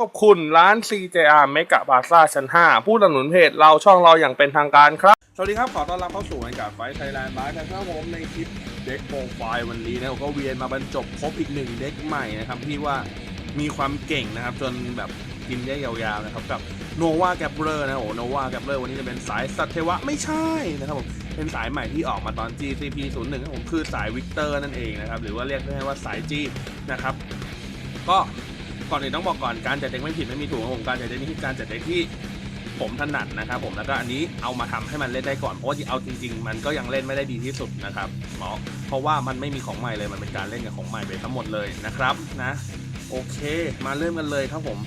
ขอบคุณร้าน CJR เมกะบาซ่าชั้น 5 ผู้สนับสนุนเพจเราช่องเราอย่างเป็นทางการครับ สวัสดีครับ ขอต้อนรับเข้าสู่รายการไฟไทยแลนด์บาร์นครับผมในคลิปเด็กโปรไฟล์วันนี้นะผมก็เวียนมาบรรจบครบอีกหนึ่งเด็กใหม่นะครับ ที่ว่ามีความเก่งนะครับ จนแบบกินได้ยาวๆนะครับ กับโนวาแกปเปอร์นะโอ้โนวาแกปเปอร์วันนี้จะเป็นสายสัตเทวะไม่ใช่นะครับผมเป็นสายใหม่ที่ออกมาตอน GCP 01ครับผมคือสายวิกเตอร์นั่นเองนะครับหรือว่าเรียกได้ว่าสาย G นะครับก็ ก่อนอื่นต้องบอกก่อนการจัดเด็กไม่ผิดไม่มีถูกครับผมการจัดเด็กนี่คือการจัดเด็กที่ผมถนัดนะครับผมแล้วก็อันนี้เอามาทำให้มันเล่นได้ก่อนเพราะว่าเอาจริงๆ มันก็ยังเล่นไม่ได้ดีที่สุดนะครับเนาะเพราะว่ามันไม่มีของใหม่เลยมันเป็นการเล่นกับของใหม่ไปทั้งหมดเลยนะครับนะโอเค มาเริ่มกันเลยครับผม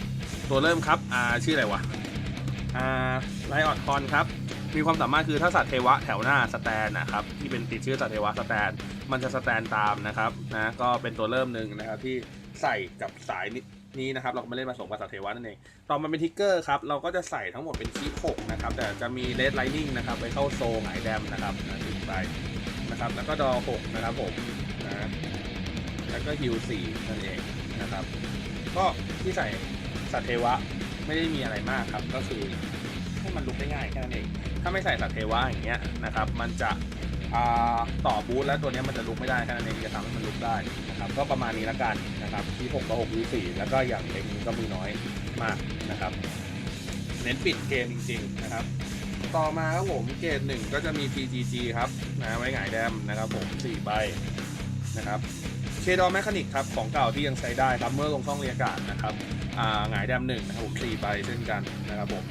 ตัวเริ่มครับอ่าชื่ออะไรวะอ่าไลออดคอนครับมีความสามารถคือถ้าสัตว์เทวะแถวหน้าสแตนนะครับที่เป็นติดชื่อสัตว์เทวะสแตน มันจะสแตนตามนะครับนะก็เป็นตัวเริ่มหนึ่งนะครับที่ใส่กับสาย นี้นะครับ เราก็มาเล่นผสมกับสัตว์เทวะนั่นเองต่อมาเป็นทิกเกอร์ครับ เราก็จะใส่ทั้งหมดเป็นคีหกนะครับ แต่จะมีเลดไลนิ่งนะครับไปเข้าโซงหายแดมนะครับนะถึงไปนะครับ แล้วก็ดอหกนะครับผมนะแล้วก็ฮิวสี่นั่นเองนะครับ ก็ที่ใส่สัตว์เทวะไม่ได้มีอะไรมากครับ ก็คือให้มันลุกได้ง่ายแค่นั้นเอง ถ้าไม่ใส่สัตว์เทวะอย่างเงี้ยนะครับ มันจะ ต่อบูทแล้วตัวนี้มันจะลุกไม่ได้แค่นั้นเองจะทำให้มันลุกได้นะครับก็ประมาณนี้ละกันนะครับที่6กับ6 V4 แล้วก็อย่างเล็กนี้ก็มีน้อยมากนะครับ เน้นปิดเกมจริงๆนะครับ ต่อมาครับผมเกรดหนึ่งก็จะมี PGG ครับนะไว้หงายแดมนะครับผม4ใบนะครับเคดอแมคานิกครับของเก่าที่ยังใช้ได้ครับเมื่อลงช่องเรียกการนะครับอ่าหงายแดมหนึ่งนะครับผม4ใบเช่นกันนะครับผม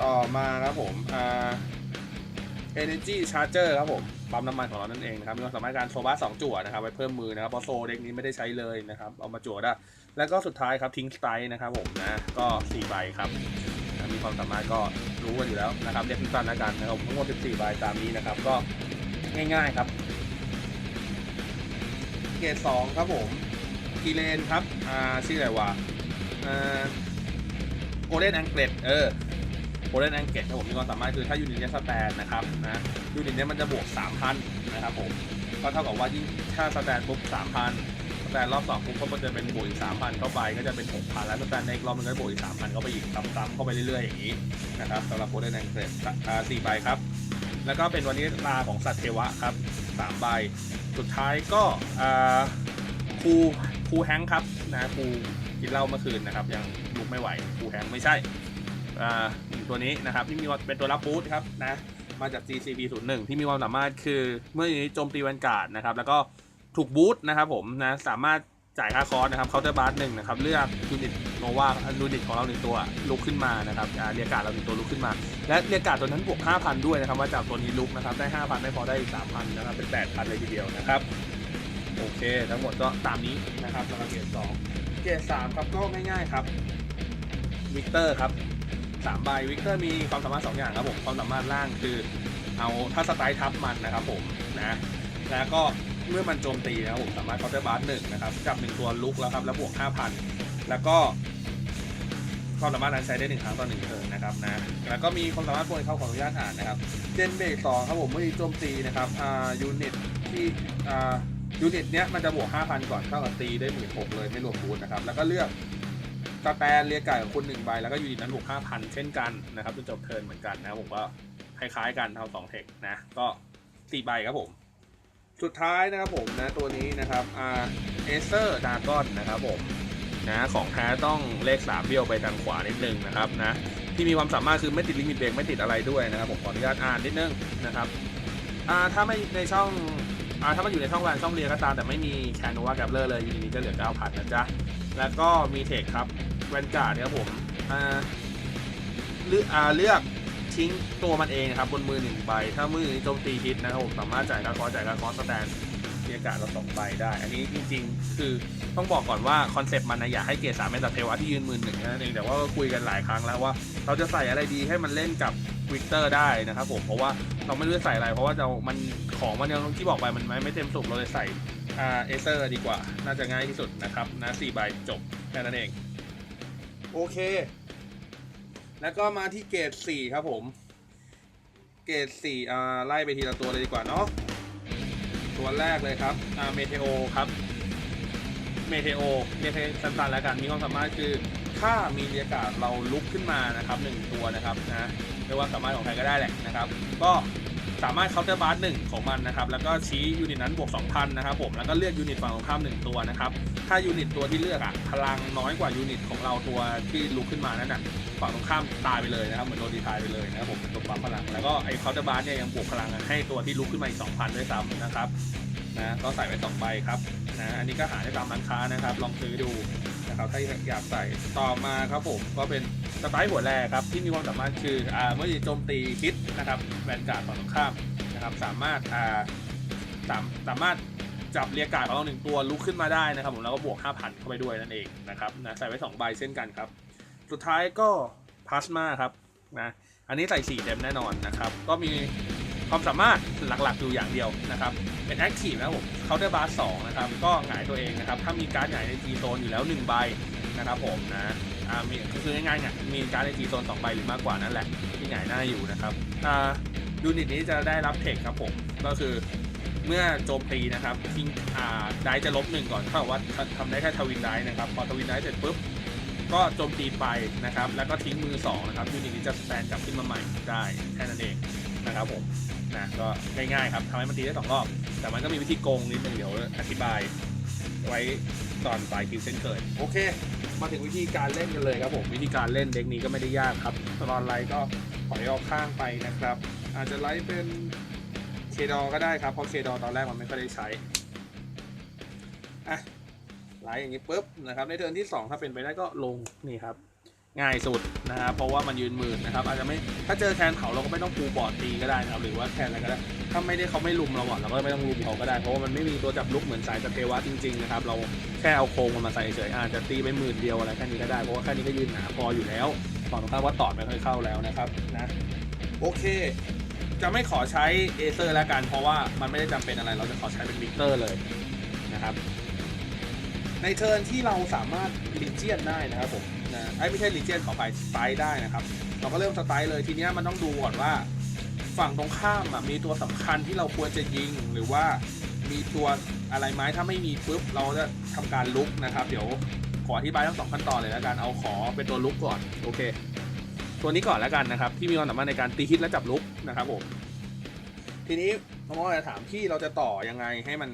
ต่อมาครับผมอ่า Energy Charger ครับผมปั๊มน้ำมันของเรานั่นเองนะครับมีความสามารถการโซบ้าสองจั่วนะครับไว้เพิ่มมือนะครับเพราะโซเด็กนี้ไม่ได้ใช้เลยนะครับเอามาจั่วได้ แล้วก็สุดท้ายครับทิ้งสไตล์นะครับผมนะก็4ใบครับมีความสามารถก็รู้กันอยู่แล้วนะครับเรียกสั้นๆแล้วกันนะครับทั้งหมด14ใบตามนี้นะครับก็ง่ายๆครับ เกรด2ครับผมกีเลนครับอ่าชื่ออะไรวะอ่าโกลเด้นแองเกลเออ โ o ลเดนแองเกตครับผมมีความสามารถคือถ้ายูนิตเนี้ยสแตนนะครับนะยูนิตเนี้ยมันจะบวก 3,000 นะครับผม ก็เท่ากับว่ายิ่งถ้าสแตนปุ๊บ 3,000 สแตนรอบ2ปุ๊บก็จะเป็นบวกอีก 3,000 เข้าไป ก็จะเป็น 6,000 แล้วสแตนในอีกรอบมันก็บวกอีก 3,000 เข้าไปอีกซ้ำๆเข้าไปเรื่อยๆอย่างนี้นะครับสำหรับโ o ลเดนแองเกตอ่า4ใบครับ แล้วก็เป็นวันนี้ลาของสัตว์เทวะครับ3ใบ สุดท้ายก็อ่าครูครูแฮงค์ครับนะครูกินเหล้าเมื่อคืนนะครับยังลุกไม่ไหวครูแฮงค์ไม่ใช่ ตัวนี้นะครับที่มีความเป็นตัวรับบูทครับนะมาจาก GCP 0 1ที่มีความสามารถคือเมื่อนี้โจมตีแวนการ์ดนะครับ แล้วก็ถูกบูทนะครับผมนะสามารถจ่ายค่าคอร์สนะครับเคาน์เตอร์บาร์หนึ่งนะครับเลือกยูนิตโนวายูนิตของเราหนึ่งตัวลุกขึ้นมานะครับเรียกการ์ดเราหนึ่งตัวลุกขึ้นมา และเรียกการ์ดตัวนั้นบวก 5,000 ด้วยนะครับว่าจากตัวนี้ลุกนะครับได้ 5,000ไม่พอได้อีก3,000นะครับเป็น 8,000 เลยทีเดียวนะครับโอเค ทั้งหมดก็ตามนี้นะครับสำหรับเกรด2เกรด3ครับก็ง่ายๆครับวิกเตอร์ครับ สามใบวิกเตอร์มีความสามารถสองอย่างครับผมความสามารถล่างคือเอาถ้าสไตล์ทับมันนะครับผมนะแล้วก็เมื่อมันโจมตีนะครับผมสามารถเคาน์เตอร์บาร์หนึ่งนะครับจับหนึ่งตัวลุกแล้วครับแล้วบวกห้าพันแล้วก็ความสามารถนั้นใช้ได้หนึ่งครั้งต่อหนึ่งเทิร์นนะครับนะแล้วก็มีความสามารถโปรยเข้าขออนุญาตอ่านนะครับเจนเบรกสองครับผมเมื่อโจมตีนะครับอ่ายูนิตที่อ่ายูนิตเนี้ยมันจะบวก 5,000 ก่อนเท่ากับตีได้หมื่นหกเลยไม่รวมบูทนะครับ แล้วก็เลือก สแตนเรียกไก่ของคุณหนึ่งใบแล้วก็ยูนิตนั้นบวกห้าพันเช่นกันนะครับจนจบเทิร์นเหมือนกันนะผมก็คล้ายๆกันเท่าสองเทคนะ ก็สี่ใบครับผม สุดท้ายนะครับผมนะตัวนี้นะครับอ่าเอเซอร์ดากอนนะครับผมนะของแท้ต้องเลขสามเบี้ยวไปทางขวานิดนึงนะครับนะที่มีความสามารถคือไม่ติดลิมิตเบรกไม่ติดอะไรด้วยนะครับผมขออนุญาตอ่านนิดนึงนะครับอ่าถ้าไม่ในช่องอ่าถ้ามันอยู่ในช่องแวนช่องเรียก็ตามแต่ไม่มีแคนโนวาแกปเลอร์เลยยูนิตนี้จะเหลือ9,000นะจ๊ะ แล้วก็มีเทคครับแวนการ์ดเนี่ยครับผมเลือกเลือกทิ้งตัวมันเองนะครับบนมือหนึ่งใบ ถ้ามือนี้โจมตีฮิตนะครับผมสามารถจ่ายการคอจ่ายการคอสแตนมีอากาศเราสองใบได้ อันนี้จริงๆ คือต้องบอกก่อนว่าคอนเซปต์มันนะอยากให้เกรดสามเป็นตัดเทวะที่ยืนมือหนึ่งนั่นเองแต่ว่าก็คุยกันหลายครั้งแล้วว่า เราจะใส่อะไรดีให้มันเล่นกับวิกเตอร์ได้นะครับผมเพราะว่าเราไม่รู้จะใส่อะไร เพราะว่าเรามันของมันยังที่บอกไปมันไม่ไม่เต็มสุกเราเลยใส่ เอเซอร์ดีกว่า น่าจะง่ายที่สุดนะครับนะสี่ใบจบแค่นั้นเอง โอเค แล้วก็มาที่เกรดสี่ครับผม เกรดสี่อ่าไล่ไปทีละตัวเลยดีกว่าเนาะตัวแรกเลยครับอ่าเมเทโอครับเมเทโอเรียกให้สั้นๆแล้วกันมีความสามารถคือถ้ามีเรียกการดเราลุกขึ้นมานะครับหนึ่งตัวนะครับนะไม่ว่าสามารถของใครก็ได้แหละนะครับ ก็ สามารถเคาน์เตอร์บาร์หนึ่งของมันนะครับ แล้วก็ชี้ยูนิตนั้นบวก2,000นะครับผม แล้วก็เลือกยูนิตฝั่งตรงข้ามหนึ่งตัวนะครับ ถ้ายูนิตตัวที่เลือกอะพลังน้อยกว่ายูนิตของเราตัวที่ลุกขึ้นมานั้นอะฝั่งตรงข้ามตายไปเลยนะครับ เหมือนโดนดีทายไปเลยนะครับผมเป็นตัวปั๊มพลัง แล้วก็ไอ้เคาน์เตอร์บาร์เนี่ยยังบวกพลังให้ตัวที่ลุกขึ้นมาอีก2,000ด้วยซ้ำนะครับ นะ ก็ใส่ไว้สองใบครับ นะ อันนี้ก็หาได้ตามร้านค้านะครับ ลองซื้อดู นะครับถ้าอยากใส่ต่อมาครับผมก็เป็นสไตล์หัวแรกครับที่มีความสามารถคืออ่าเมื่อโจมตีฮิตนะครับแวนการ์ดฝั่งตรงข้ามนะครับสามารถอ่าสามสามารถจับเรียกการ์ดของเราหนึ่งตัวลุกขึ้นมาได้นะครับผมแล้วก็บวก 5,000 เข้าไปด้วยนั่นเองนะครับนะใส่ไว้2ใบเช่นกันครับ สุดท้ายก็พลาสมาครับนะอันนี้ใส่4เต็มแน่นอนนะครับก็มีความสามารถหลักๆอยู่อย่างเดียวนะครับ เป็นแอคทีฟนะครับผมเคาน์เตอร์บาร์สนะครับ ก็หงายตัวเองนะครับ ถ้ามีการ์ดหงายใน G โซนอยู่แล้ว1ใบนะครับผมนะอ่ามีก็คือง่ายๆเนี่ยมีการ์ดใน G โซน2ใบหรือมากกว่านั่นแหละ ที่หงายหน้าอยู่นะครับอ่ายูนิตนี้จะได้รับเทคครับผม ก็คือเมื่อโจมตีนะครับทิ้งอ่าได้จะลบหนึ่งก่อนเท่ากับว่าททำได้แค่ทวินได้นะครับ พอทวินได้เสร็จปุ๊บก็โจมตีไปนะครับ แล้วก็ทิ้งมือ2นะครับยูนิตนี้จะสแตนกลับขึ้นมาใหม่ได้แค่นั้นเอง นะครับผมนะก็ง่ายๆครับทำให้มันตีได้สองรอบ แต่มันก็มีวิธีโกงนิดนึงเดี๋ยวอธิบาย ไว้ตอนปลายคลิปเช่นเคยโอเค มาถึงวิธีการเล่นกันเลยครับผมวิธีการเล่นเด็กนี้ก็ไม่ได้ยากครับตอนไลท์ก็ปล่อยออกข้างไปนะครับ อาจจะไลท์เป็นเคดอก็ได้ครับเพราะเคดอตอนแรกมันไม่ค่อยได้ใช้อะไลน์อย่างนี้ปุ๊บนะครับในเทิร์นที่ 2 ถ้าเป็นไปได้ก็ลงนี่ครับ ง่ายสุดนะครับเพราะว่ามันยืนหมื่นนะครับอาจจะไม่ถ้าเจอแคนเขาเราก็ไม่ต้องปูบอร์ดตีก็ได้นะครับหรือว่าแคนอะไรก็ได้ถ้าไม่ได้เขาไม่ลุมเราอะเราก็ไม่ต้องลุมเขาก็ได้เพราะว่ามันไม่มีตัวจับลุกเหมือนสายสเทวะจริงๆนะครับเราแค่เอาโครงมันมาใส่เฉยๆอาจจะตีไปหมื่นเดียวอะไรแค่นี้ก็ได้เพราะว่าแค่นี้ก็ยืนหนาพออยู่แล้วฝั่งตรงข้าว่าตอดไม่เคยเข้าแล้วนะครับนะโอเค จะไม่ขอใช้เอเซอร์แล้วกันเพราะว่ามันไม่ได้จำเป็นอะไร เราจะขอใช้เป็นวิกเตอร์เลยนะครับในเทิร์นที่เราสามารถลิเจียนได้นะครับผม นะไอ้ไม่ใช่ลิเจียนขอไปสไตล์ได้นะครับ เราก็เริ่มสไตล์เลยทีเนี้ยมันต้องดูก่อนว่า ฝั่งตรงข้ามอะมีตัวสำคัญที่เราควรจะยิงหรือว่ามีตัวอะไรไหมถ้าไม่มีปุ๊บเราจะทำการลุกนะครับ เดี๋ยวขออธิบายทั้งสองขั้นตอนเลยแล้วกันเอาขอเป็นตัวลุกก่อนโอเค ตัวนี้ก่อนแล้วกันนะครับ ที่มีความสามารถในการตีฮิตและจับลุกนะครับผมทีนี้น้องๆจะถามพี่เราจะต่อยังไงให้มัน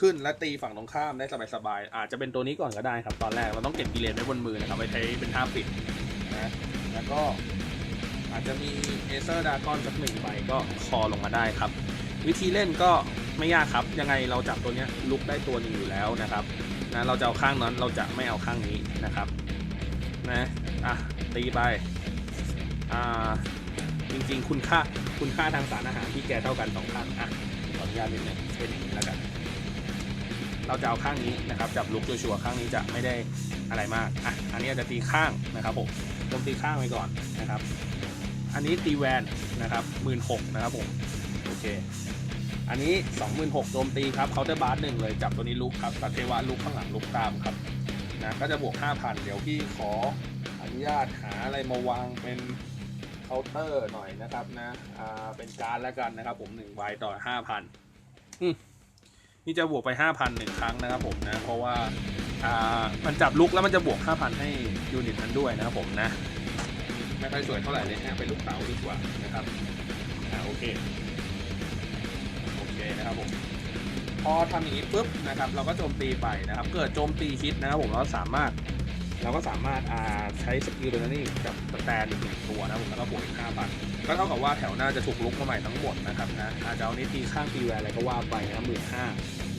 ขึ้นและตีฝั่งตรงข้ามได้สบายๆ อาจจะเป็นตัวนี้ก่อนก็ได้ครับ ตอนแรกเราต้องเก็บกิเลนไว้บนมือนะครับไว้ใช้เป็นท่าปิดนะแล้วก็อาจจะมีเอเซอร์ดากอนสักหนึ่งใบก็คอลงมาได้ครับ วิธีเล่นก็ไม่ยากครับ ยังไงเราจับตัวนี้ลุกได้ตัวหนึ่งอยู่แล้วนะครับนะเราจะเอาข้างนั้นเราจะไม่เอาข้างนี้นะครับนะอะตีไปอ่าจริงๆ คุณค่าคุณค่าทางสารอาหารที่แกเท่ากันสองข้างอะขออนุญาตนิดนึงเป็นอย่างนี้แล้วกัน เราจะเอาข้างนี้นะครับจับลุกชัวร์ข้างนี้จะไม่ได้อะไรมากอะอันนี้จะตีข้างนะครับผมลมตีข้างไว้ก่อนนะครับ อันนี้ตีแวนนะครับหมื่นหกนะครับผมโอเคอันนี้สองหมื่นหกโจมตีครับเคาน์เตอร์บาร์หนึ่งเลยจับตัวนี้ลุกครับตัดเทวะลุกข้างหลังลุกตามครับนะก็จะบวกห้าพันเดี๋ยวพี่ขออนุญาตหาอะไรมาวางเป็นเคาน์เตอร์หน่อยนะครับนะอ่าเป็นการแล้วกันนะครับผมหนึ่งใบต่อห้าพัี่จะบวกไปห้าพันหนึ่งครั้งนะครับผมนะ เพราะว่าอ่ามันจับลุกแล้วมันจะบวกห้าพันให้ยูนิตนั้นด้วยนะครับผมนะ ไม่ค่อยสวยเท่าไหร่เลยฮะเป็นลูกเต๋าดีกว่านะครับอ่าโอเค โอเคนะครับผมพอทำอย่างนี้ปุ๊บนะครับ เราก็โจมตีไปนะครับ เกิดโจมตีฮิตนะครับผมเราสามารถเราก็สามารถอ่าใช้สกิลตัวนี้กับสแตนอีกหนึ่งตัวนะผมแล้วก็บวกอีกห้าพันก็เท่ากับว่าแถวหน้าจะถูกลุกมาใหม่ทั้งหมดนะครับนะอาจจะเอานี้ตีข้างตีแวร์อะไรก็ว่าไปนะหมื่นห้า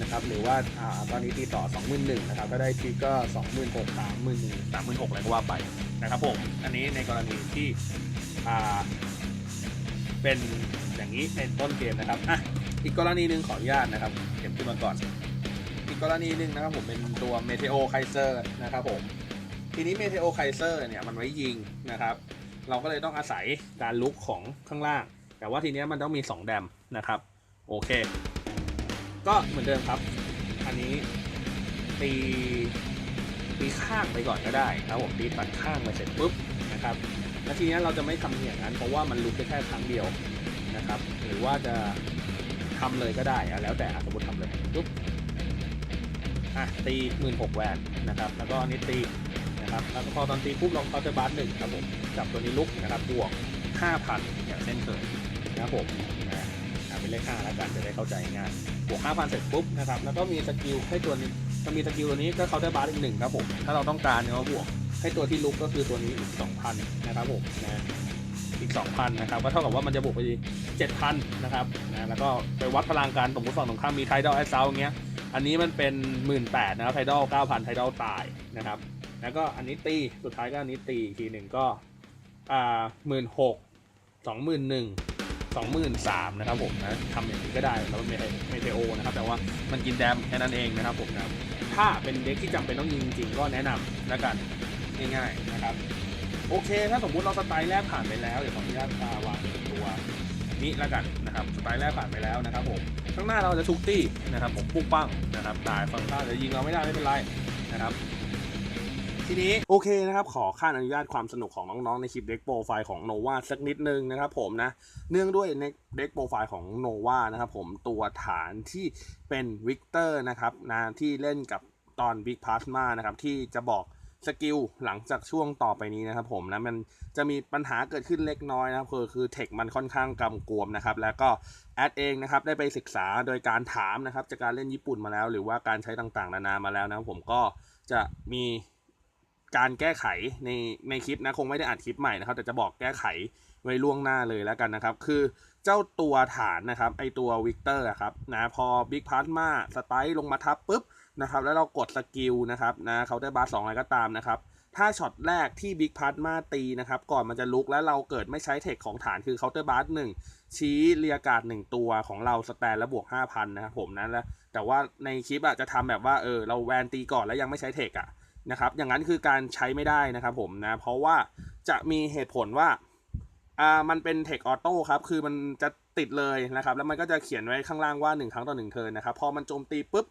นะครับหรือว่าอ่าตอนนี้ตีต่อสองหมื่นหนึ่งนะครับก็ได้ทีก็สองหมื่นหกสามหมื่นหนึ่งสามหมื่นหกอะไรก็ว่าไปนะครับผม อันนี้ในกรณีที่อ่าเป็นอย่างนี้ในต้นเกมนะครับอะอีกกรณีหนึ่งขออนุญาตนะครับเก็บขึ้นมาก่อน อีกกรณีหนึ่งนะครับผมเป็นตัวเมเทโอไคเซอร์นะครับผมทีนี้เมเทโอไคเซอร์เนี่ยมันไว้ยิงนะครับ เราก็เลยต้องอาศัยการลุกของข้างล่าง แต่ว่าทีเนี้ยมันต้องมี 2 แดมนะครับ โอเค ก็เหมือนเดิมครับ อันนี้ตีตีข้างไปก่อนก็ได้ครับผมตีตัดข้างมาเสร็จปุ๊บนะครับแล้วทีนี้เราจะไม่ทำอย่างนั้นเพราะว่ามันลุกได้แค่ครั้งเดียวนะครับ หรือว่าจะทำเลยก็ได้อะแล้วแต่สมมติทำเลยปุ๊บอะตีหมื่นหกแวนนะครับ แล้วก็อันนี้ตีนะครับแล้วก็พอตอนตีปุ๊บเคาเตอร์บาร์หนึ่งครับผมจับตัวนี้ลุกนะครับบวก5,000อย่างเช่นเคยนะครับผมนะอ่าเป็นเลข5แล้วกันจะได้เข้าใจง่าย วก5,000เสร็จปุ๊บนะครับแล้วก็มีสกิลให้ตัวนี้จะมีสกิลตัวนี้ก็เคาน์เตอร์บาร์อีกหนึ่งครับผมถ้าเราต้องการเนี่ยก็บวกให้ตัวที่ลุกก็คือตัวนี้อีก2,000นะครับผมนะอีก 2,000 นะครับ ก็เท่ากับว่ามันจะบวกไป7,000 นะครับนะแล้วก็ไปวัดพลังกันสมมติฝั่งตรงข้ามมีไทดอลแอสเซลอย่างเงี้ย อันนี้มันเป็น 1 8ื่นนะครับไทดอล9,000 ไทดอลตายนะครับ แล้วก็อันนี้ตี สุดท้ายก็อันนี้ตีอีกทีหนึ่งก็อ่าหมื่นหกสองหมื่นหนึ่ง สองหมื่นสามนะครับผมนะทำอย่างนี้ก็ได้แล้วไม่ไม่ใช่โอนะครับ แต่ว่ามันกินแดมแค่นั้นเองนะครับผมนะถ้าเป็นเด็กที่จำเป็นต้องยิงจริงๆก็แนะนำแล้วกันง่ายๆนะครับ โอเค ถ้าสมมุติเราสไตล์แรกผ่านไปแล้วเดี๋ยวขออนุญาตาวางตัวนี้แล้วกันนะครับสไตล์แรกผ่านไปแล้วนะครับผมข้างหน้าเราจะชุกตี้นะครับผมปุ๊กปั้งนะครับตายฝั่งข้างจะยิงเราไม่ได้ไม่เป็นไรนะครับ ทีนี้โอเคนะครับ ขอค่าอนุญาตความสนุกของน้องๆในคลิปเด็กโปรไฟล์ของโนวาสักนิดนึงนะครับผมนะ เนื่องด้วยในเด็กโปรไฟล์ของโนวานะครับผมตัวฐานที่เป็นวิกเตอร์นะครับนะที่เล่นกับตอนบิ๊กพาสมานะครับที่จะบอกสกิลหลังจากช่วงต่อไปนี้นะครับผมนะมันจะมีปัญหาเกิดขึ้นเล็กน้อยนะครับคือคือเทคมันค่อนข้างกำกวมนะครับแล้วก็แอดเองนะครับได้ไปศึกษาโดยการถามนะครับจากการเล่นญี่ปุ่นมาแล้ว หรือว่าการใช้ต่างๆ นานามาแล้วนะครับผมก็จะมี การแก้ไขในในคลิปนะคงไม่ได้อัดคลิปใหม่นะครับ แต่จะบอกแก้ไขไว้ล่วงหน้าเลยแล้วกันนะครับ คือเจ้าตัวฐานนะครับไอตัววิกเตอร์ครับนะพอบิ๊กพาร์ตมาสไตล์ลงมาทับปุ๊บนะครับแล้วเรากดสกิลนะครับนะเขาได้บาร์สองอะไรก็ตามนะครับถ้าช็อตแรกที่บิ๊กพาร์ตมาตีนะครับก่อนมันจะลุกแล้วเราเกิดไม่ใช้เทคของฐานคือเคาน์เตอร์บาร์หนึ่งชี้เรียการ์ดหนึ่งตัวของเราสแตนแล้วบวก 5,000 นะครับผมนั้นแล้วแต่ว่าในคลิปอะจะทำแบบว่าเออเราแวนตีก่อนแล้วยังไม่ใช้เทคอะ นะครับอย่างนั้นคือการใช้ไม่ได้นะครับผมนะเพราะว่าจะมีเหตุผลว่าอ่ามันเป็นเทคออโต้ครับคือมันจะติดเลยนะครับแล้วมันก็จะเขียนไว้ข้างล่างว่า 1 ครั้งต่อ1เทิร์นนะครับพอมันโจมตีปุ๊บ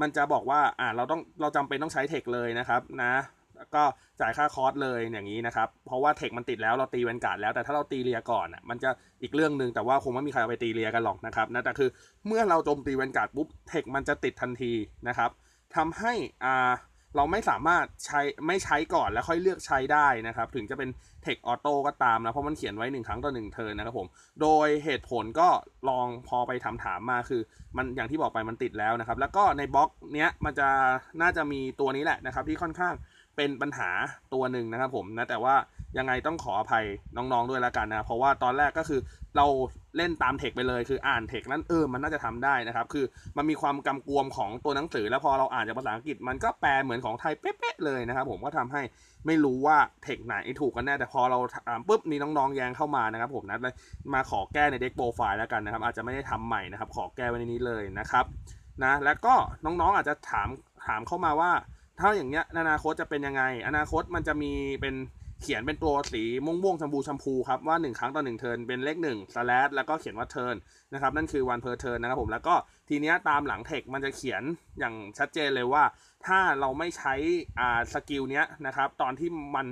มันจะบอกว่าอ่าเราต้องเราจำเป็นต้องใช้เทคเลยนะครับนะแล้วก็จ่ายค่าคอร์สเลยอย่างนี้นะครับ เพราะว่าเทคมันติดแล้วเราตีเวนการ์ดแล้วแต่ถ้าเราตีเรียก่อนอะมันจะอีกเรื่องหนึ่งแต่ว่าคงไม่มีใครเอาไปตีเรียกันหรอกนะครับนะแต่คือเมื่อเราโจมตีเวนการ์ดปุ๊บเทคมันจะติดทันทีนะครับทำให้อ่า เราไม่สามารถใช้ไม่ใช้ก่อนแล้วค่อยเลือกใช้ได้นะครับ ถึงจะเป็นเทคออโต้ก็ตามนะ เพราะมันเขียนไว้ 1 ครั้งต่อ1เทิร์นนะครับผม โดยเหตุผลก็ลองพอไปถามถามๆมาคือ มันอย่างที่บอกไปมันติดแล้วนะครับ แล้วก็ในบล็อกเนี้ยมันจะน่าจะมีตัวนี้แหละนะครับ ที่ค่อนข้าง เป็นปัญหาตัวหนึ่งนะครับผมนะแต่ว่ายังไงต้องขออภัยน้องๆด้วยล้วกันนะเพราะว่าตอนแรกก็คือเราเล่นตามเทคไปเลยคืออ่านเทคนั้นเออมันน่าจะทำได้นะครับคือมันมีความกำกวมของตัวหนังสือ แล้วพอเราอ่านจากภาษาอังกฤษมันก็แปลเหมือนของไทยเป๊ะๆเลยนะครับผมก็ทำให้ไม่รู้ว่าเทคไหนถูกกันแน่แต่พอเราถามปุ๊บนี่น้องๆแย้งเข้ามานะครับผมนะเลยมาขอแก้ในเด็กโปรไฟล์แล้วกันนะครับอาจจะไม่ได้ทำใหม่นะครับขอแก้ไว้ในนี้เลยนะครับนะแล้วก็น้องๆอาจจะถามถามเข้ามาว่า ถ้าอย่างเงี้ยอนาคตจะเป็นยังไง อนาคตมันจะมีเป็นเขียนเป็นตัวสีม่วงม่วงชมพูชมพูครับว่า 1 ครั้งต่อ1เทิร์นเป็นเลข1 slash แล้วก็เขียนว่าเทิร์นนะครับนั่นคือ one per turn นะครับผมแล้วก็ทีเนี้ยตามหลังเทคมันจะเขียนอย่างชัดเจนเลยว่า ถ้าเราไม่ใช้อ่าสกิลเนี้ยนะครับตอนที่มัน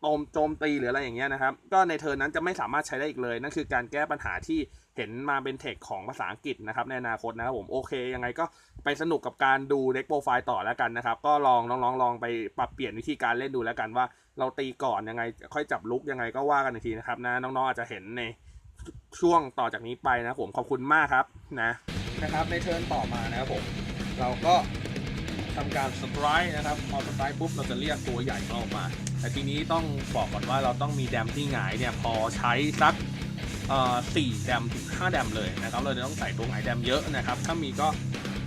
โจมโจมตีหรืออะไรอย่างเงี้ยนะครับ ก็ในเทิร์นนั้นจะไม่สามารถใช้ได้อีกเลย นั่นคือการแก้ปัญหาที่ เห็นมาเป็นเทคของภาษาอังกฤษนะครับในอนาคตนะครับผมโอเคยังไงก็ไปสนุกกับการดูเด็กโปรไฟล์ต่อแล้วกันนะครับ ก็ลองน้องๆลองไปปรับเปลี่ยนวิธีการเล่นดูแล้วกันว่า เราตีก่อนยังไงค่อยจับลุกยังไงก็ว่ากันอีกทีนะครับนะน้องๆอาจจะเห็นในช่วงต่อจากนี้ไปนะผมขอบคุณมากครับนะนะครับในเทิร์นต่อมานะครับผมเราก็ทำการสไตร์นะครับพอสไตร์ปุ๊บเราจะเรียกตัวใหญ่ออกมา แต่ทีนี้ต้องบอกก่อนว่าเราต้องมีแดมที่หงายเนี่ยพอใช้สัก สี่แดมถึงห้าแดมเลยนะครับเราจะต้องใส่ตัวหงายแดมเยอะนะครับ ถ้ามีก็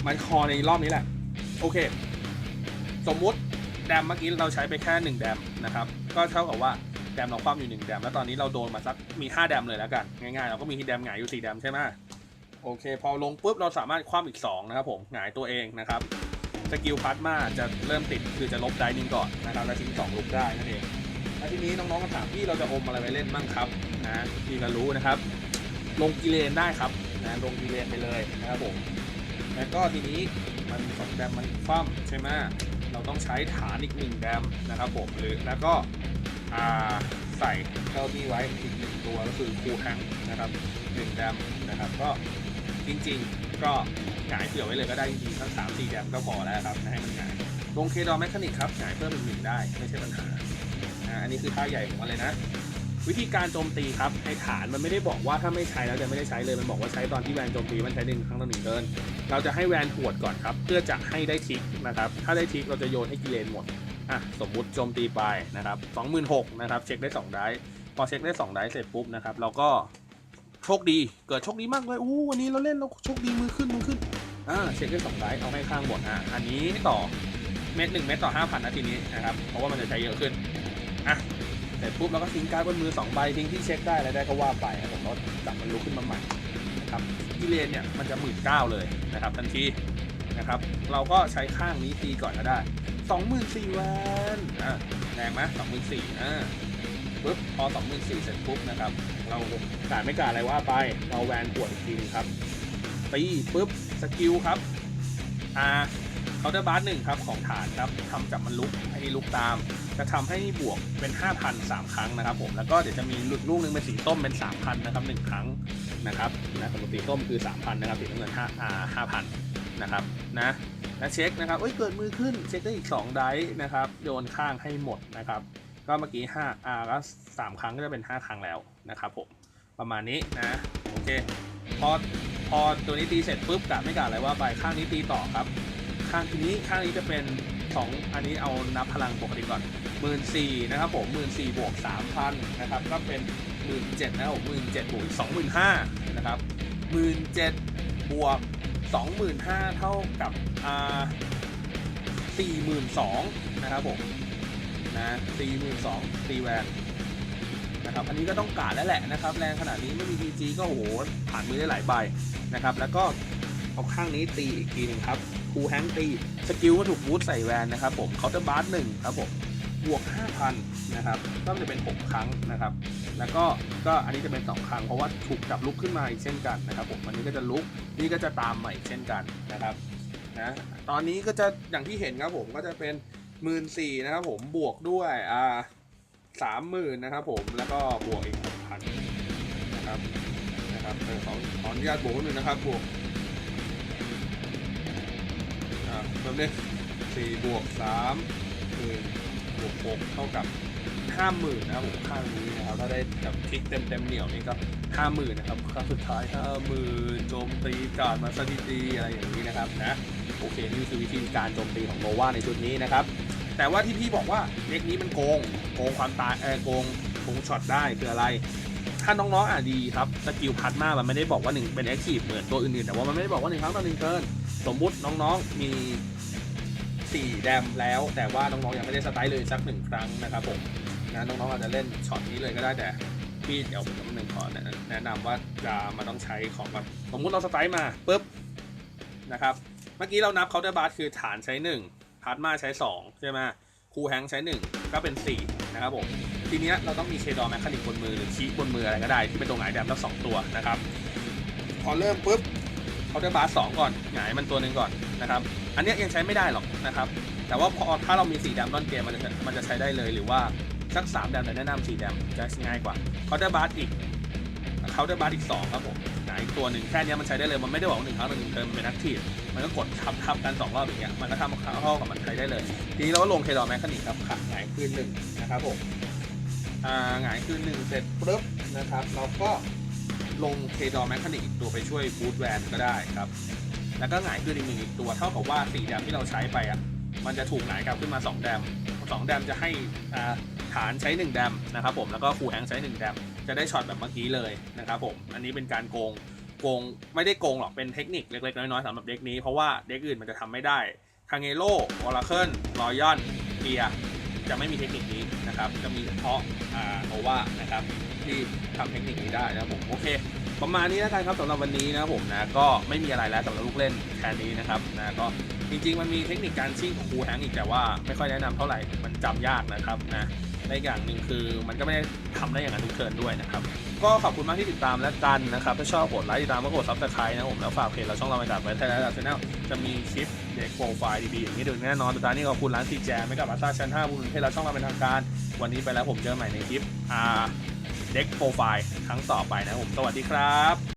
มันคอในรอบนี้แหละ โอเค สมมุติแดมเมื่อกี้เราใช้ไปแค่หนึ่งแดมนะครับ ก็เท่ากับว่าแดมเราคว่ำอยู่หนึ่งแดม แล้วตอนนี้เราโดนมาสักมีห้าแดมเลยแล้วกัน ง่ายๆ เราก็มีที่แดมหงายอยู่สี่แดมใช่ไหมโอเค พอลงปุ๊บเราสามารถคว่ำอีกสองนะครับผมหงายตัวเองนะครับสกิลพาร์ตมาจะเริ่มติดคือจะลบได้นิ่งก่อนนะครับ แล้วทิ้งสองลุกได้นั่นเอง แล้วทีนี้น้องๆก็ถามพี่เราจะอมอะไรไปเล่นบ้างครับนะพี่ก็รู้นะครับ ลงกิเลนได้ครับนะลงกิเลนไปเลยนะครับผมแล้วก็ทีนี้มันสองแดมมันคว่ำใช่ไหมเราต้องใช้ฐานอีกหนึ่งแดมนะครับผมหรือแล้วก็ใส่เจ้าที่ไว้อีกหนึ่งตัวก็คือคูแทงนะครับหนึ่งแดมนะครับ ก็จริงๆก็หงายเผื่อไว้เลยก็ได้จริงๆทั้งสามสี่แดมก็พอแล้วครับให้มันหงายลงเคดอแมคานิกครับหงายเพิ่มอีกหนึ่งได้ไม่ใช่ปัญหา อ่าอันนี้คือท่าใหญ่ของมันเลยนะ วิธีการโจมตีครับไอ้ฐานมันไม่ได้บอกว่าถ้าไม่ใช้แล้วจะไม่ได้ใช้เลยมันบอกว่าใช้ตอนที่แวนโจมตีมันใช้หนึ่งครั้งต่อหนึ่งเทิร์นเราจะให้แวนหวดก่อนครับ เพื่อจะให้ได้ทิกนะครับถ้าได้ทิกเราจะโยนให้กิเลนหมดอะสมมุติโจมตีไปนะครับ26,000นะครับเช็คได้2ได้พอเช็คได้2ได้เสร็จปุ๊บนะครับเราก็โชคดีเกิดโชคดีมากเลยอู้วันนี้เราเล่นเราโชคดีมือขึ้นมือขึ้นอ่าเช็คได้2ได้เอาให้ข้างหมดอะอันนี้ต่อเม็ดหนึ่งเม็ดต่อ 5,000นาทีนี้นะครับเพราะว่ามันจะใช้เยอะขึ้น อะเสร็จปุ๊บเราก็ทิ้งการ์ดบนมือ2ใบทิ้งที่เช็คได้อะไรได้ก็ว่าไปครับผมก็จับมันลุกขึ้นมาใหม่นะครับกิเลนเนี่ยมันจะหมื่นเก้าเลยนะครับทันทีนะครับเราก็ใช้ข้างนี้ตีก่อนก็ได้สองหมื่นสี่แวนอะแรงไหมสองหมื่นสี่อ่าปุ๊บพอสองหมื่นสี่เสร็จปุ๊บนะครับ เราการไม่การอะไรว่าไปเราแวนปวดอีกทีนึงครับตีปุ๊บสกิลครับอ่า เคาน์เตอร์บาร์หนึ่งครับของฐานครับทำจับมันลุกให้ลุกตาม จะทำให้บวกเป็น 5,000 3 ครั้งนะครับผมแล้วก็เดี๋ยวจะมีหลุดลูกนึงเป็นสีส้มเป็น 3,000 นะครับ 1 ครั้งนะครับนะสมมติสีส้มคือ 3,000 นะครับสีน้ำเงิน5อ่า5,000 นะครับนะนะเช็คนะครับเอ้ยเกิดมือขึ้นเช็คได้อีก 2 ไดส์นะครับโยนข้างให้หมดนะครับ ก็เมื่อกี้5อ่าก็3ครั้งก็จะเป็น 5 ครั้งแล้วนะครับผมประมาณนี้นะโอเคพอพอตัวนี้ตีเสร็จปุ๊บกะไม่กะอะไรว่าไปข้างนี้ตีต่อครับ ข้างทีนี้ข้างนี้จะเป็น 2 อันนี้เอานับพลังปกติก่อนหมื่นสี่นะครับผมหมื่นสี่บวกสามพันนะครับก็เป็นหมื่นเจ็ดนะครับผมหมื่นเจ็ดบวกสองหมื่นห้านะครับหมื่นเจ็ดบวกสองหมื่นห้าเท่ากับอ่าสี่หมื่นสองนะครับผมนะสี่หมื่นสองตีแวนนะครับอันนี้ก็ต้องการแล้วแหละนะครับ แรงขนาดนี้ไม่มี PG ก็โอ้โหผ่านมือได้หลายใบนะครับ แล้วก็เอาข้างนี้ตีอีกทีหนึ่งครับ คูแฮงตีสกิลก็ถูกบูทใส่แวนนะครับผมเคาน์เตอร์บาร์หนึ่งครับผมบวก 5,000 นะครับ ก็จะเป็น 6 ครั้งนะครับ แล้วก็ ก็อันนี้จะเป็น 2 ครั้ง เพราะว่าถูกจับลุกขึ้นมาอีกเช่นกันนะครับผมอันนี้ก็จะลุก นี่ก็จะตามใหม่เช่นกันนะครับ นะ ตอนนี้ก็จะ อย่างที่เห็นครับผม ก็จะเป็นหมื่นสี่นะครับผม บวกด้วย อ่าสามหมื่นนะครับผม แล้วก็บวกอีกหกพันนะครับ นะครับขอขออนุญาตบวกนิดนึงนะครับ บวก อ่าแป๊บนึงสี่บวกสามหมื่นบวกหกเท่ากับห้าหมื่นนะครับผมข้างนี้นะครับถ้าได้แบบคลิกเต็มเต็มเหนียวนี่ก็ห้าหมื่นนะครับครั้งสุดท้ายห้าหมื่นโจมตีการมาสถิติอะไรอย่างนี้นะครับนะโอเคนี่คือวิธีการโจมตีของโนวาในชุดนี้นะครับ แต่ว่าที่พี่บอกว่าเด็กนี้มันโกงโกงความตายเออโกงโกงช็อตได้คืออะไรถ้าน้องๆอะดีครับสกิลพัดมากมันไม่ได้บอกว่าหนึ่งเป็นแอคทีฟเหมือนตัวอื่นๆแต่ว่ามันไม่ได้บอกว่าหนึ่งครั้งต่อหนึ่งเทิร์น สมมุติน้องๆมี 4 แดมแล้ว แต่ว่าน้องๆยังไม่ได้สไตล์เลยสักหนึ่งครั้งนะครับผมนะน้องๆอาจจะเล่นช็อตนี้เลยก็ได้แต่พี่เดี๋ยวผมหนึ่งขอแนะนำว่าจะมาต้องใช้ของก่อนสมมุติเราสไตล์มาปุ๊บนะครับเมื่อกี้เรานับเคาน์เตอร์บาร์คือฐานใช้ 1 พาร์ทมาใช้ 2 ใช่ไหมคูแฮงใช้ 1 ก็เป็น 4 นะครับผม ทีเนี้ยเราต้องมีเคดอร์แมคคานิกบนมือ หรือชี้บนมืออะไรก็ได้ที่เป็นตัวหงายแดมทั้งสองตัวนะครับ พอเริ่มปุ๊บาน์เตอร์บาร์สองก่อนหงายมันตัวหนึ่งก่อนนะครับ อันนี้ยังใช้ไม่ได้หรอกนะครับ แต่ว่าพอถ้าเรามีสีดมต้นเกมมันจะมันจะใช้ได้เลยหรือว่าสักสามแดมแต่แนะนำสีแดมจะง่ายกว่าเคาน์เตอร์บาร์อีกเคาน์เตอร์บาร์อีกสองครับผมหงายอีกตัวหนึ่งแค่นี้มันใช้ได้เลยมันไม่ได้บอกว่าหนึ่งครั้งต่อหนึ่งเทิร์นมันเป็นนักทีมันก็กดทับทับกันสองรอบอย่างเงี้ยมันก็ทำเข้ากับมันใช้ได้เลยทีนี้เราก็ลงเคดอร์แมคคานิกครับขับหงายขึ้นหนึ่งนะครับผมอ่าหงายขึ้นหนึ่งเสร็จปุ๊บนะครับเราก็ ลงเคดอร์แมคคานิกอีกตัวไปช่วยบูทแวนก็ได้ครับ แล้วก็หงายขึ้นอีกหนึ่งอีกตัวเท่ากับว่าสี่แดมที่เราใช้ไปอะมันจะถูกหงายกลับขึ้นมา 2 แดม 2 แดมจะให้ฐานใช้ 1 แดมนะครับผมแล้วก็คูแฮงใช้ 1 แดม จะได้ช็อตแบบเมื่อกี้เลยนะครับผมอันนี้เป็นการโกงโกงไม่ได้โกงหรอกเป็นเทคนิคเล็กๆ น้อยๆสำหรับเด็กนี้เพราะว่าเด็กอื่นมันจะทำไม่ได้คางเงโร่วอลเคิลรอยอนเกีย จะไม่มีเทคนิคนี้นะครับจะมีเฉพาะอ่าโอวานะครับที่ทำเทคนิคนี้ได้นะผมโอเค ประมาณนี้แล้วกันครับสำหรับวันนี้นะผมนะก็ไม่มีอะไรแล้วสำหรับลูกเล่นแค่นี้นะครับนะก็จริงๆ มันมีเทคนิคการชิ่งของครูแฮงอีกแต่ว่าไม่ค่อยแนะนำเท่าไหร่มันจำยากนะครับนะ ในอย่างหนึ่งคือมันก็ไม่ได้ทำได้อย่างนั้นทุกเทิร์นด้วยนะครับ ก็ขอบคุณมากที่ติดตามและกันนะครับ ถ้าชอบกดไลค์ติดตามก็กดซับสไครต์นะผมแล้วฝากเพจเราช่องเราไปกับไว้ไทยและชาแนลจะมีคลิปเด็กโปรไฟล์ดีๆอย่างนี้ดูแน่นอนสุดท้ายนี้ขอบคุณร้านซีแจไม่กับอาซาชั้น5บุญเพจเราช่องเราเป็นทางการ วันนี้ไปแล้วผมเจอใหม่ในคลิปอ่าเด็กโปรไฟล์ครั้งต่อไปนะครับผมสวัสดีครับ